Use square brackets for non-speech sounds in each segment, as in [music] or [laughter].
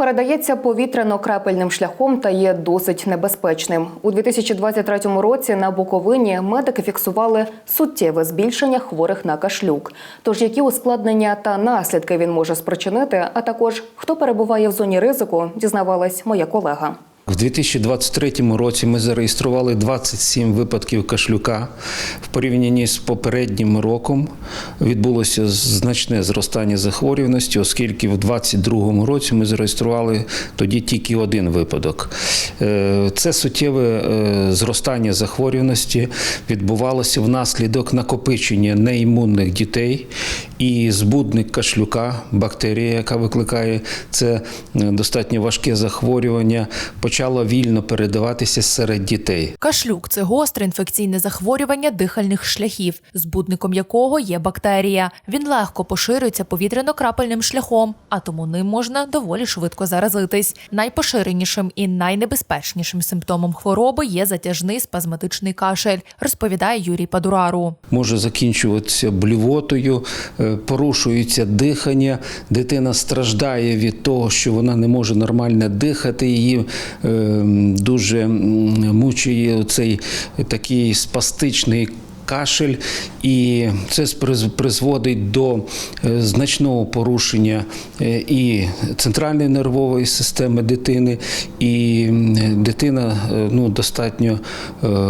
Передається повітряно-крапельним шляхом та є досить небезпечним. У 2023 році на Буковині медики фіксували суттєве збільшення хворих на кашлюк. Тож які ускладнення та наслідки він може спричинити, а також хто перебуває в зоні ризику, дізнавалась моя колега. В 2023 році ми зареєстрували 27 випадків кашлюка. В порівнянні з попереднім роком відбулося значне зростання захворюваності, оскільки в 2022 році ми зареєстрували тоді тільки один випадок. Е, Це суттєве е, зростання захворюваності відбувалося внаслідок накопичення неімунних дітей і збудник кашлюка, бактерія, яка викликає це е, достатньо важке захворювання, почало вільно передаватися серед дітей. Кашлюк це гостре інфекційне захворювання дихальних шляхів, збудником якого є бактерія. Він легко поширюється повітряно-крапельним шляхом, а тому ним можна доволі швидко заразитись. Найпоширенішим і найнебезпечнішим симптомом хвороби є затяжний спазматичний кашель, розповідає Юрій Падурару. Може закінчуватися блювотою, е, порушується дихання. Дитина страждає від того, що вона не може нормально дихати. Її дуже мучує цей такий спастичний. Кашель, і це приз- призводить до е, значного порушення е, і центральної нервової системи дитини, і дитина е, ну, достатньо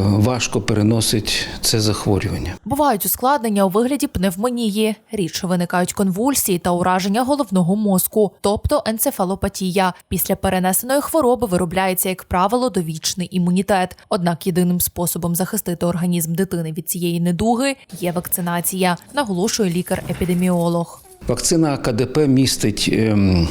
важко переносить це захворювання. Бувають ускладнення у вигляді пневмонії, рідше виникають конвульсії та ураження головного мозку, тобто енцефалопатія. Після перенесеної хвороби виробляється, як правило, довічний імунітет. Однак єдиним способом захистити організм дитини від цієї недуги є вакцинація, наголошує лікар-епідеміолог. Вакцина КДП містить ем,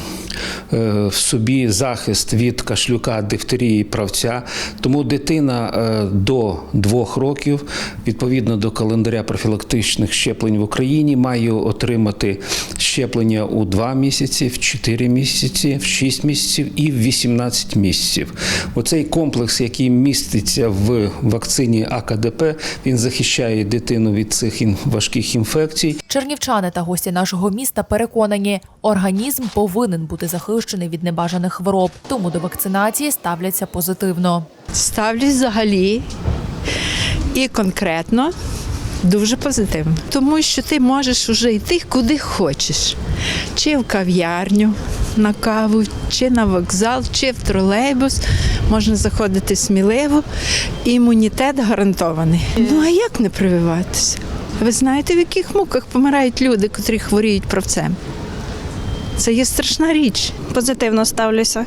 в собі захист від кашлюка, дифтерії, правця. Тому дитина е, до двох років, відповідно до календаря профілактичних щеплень в Україні, має отримати щеплення у 2 місяці, в 4 місяці, в 6 місяців і в 18 місяців. Оцей комплекс, який міститься в вакцині АКДП, він захищає дитину від цих важких інфекцій. Чернівчани та гості нашого міста переконані, організм повинен бути захищений від небажаних хвороб, тому до вакцинації ставляться позитивно. Ставлюсь взагалі і конкретно дуже позитивно. Тому що ти можеш вже йти куди хочеш. Чи в кав'ярню на каву, чи на вокзал, чи в тролейбус. Можна заходити сміливо. Імунітет гарантований. Ну а як не прививатися? Ви знаєте, в яких муках помирають люди, котрі хворіють правцем? Це є страшна річ. позитивно ставлюся.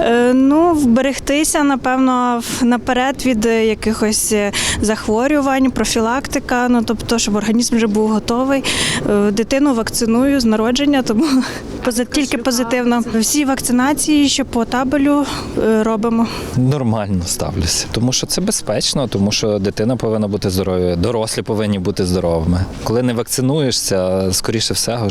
Е, ну, вберегтися, напевно, в- наперед від е, якихось е, захворювань, профілактика. Ну тобто, щоб організм вже був готовий. Дитину вакциную з народження, тому [laughs] тільки позитивно. Всі вакцинації, що по табелю робимо. Нормально ставлюся, тому що це безпечно, тому що дитина повинна бути здоровою, дорослі повинні бути здоровими. Коли не вакцинуєшся, скоріше всього,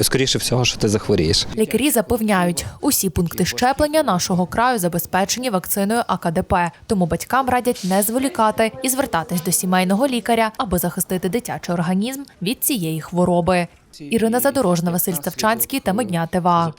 скоріше всього, що ти захворієш. Лікарі запевняють, усі пункти щеплення нашого краю забезпечені вакциною АКДП. Тому батькам радять не зволікати і звертатись до сімейного лікаря, аби захистити дитячий організм від цієї хвороби. Ірина Задорожна, Василь Ставчанський та Медня ТВА.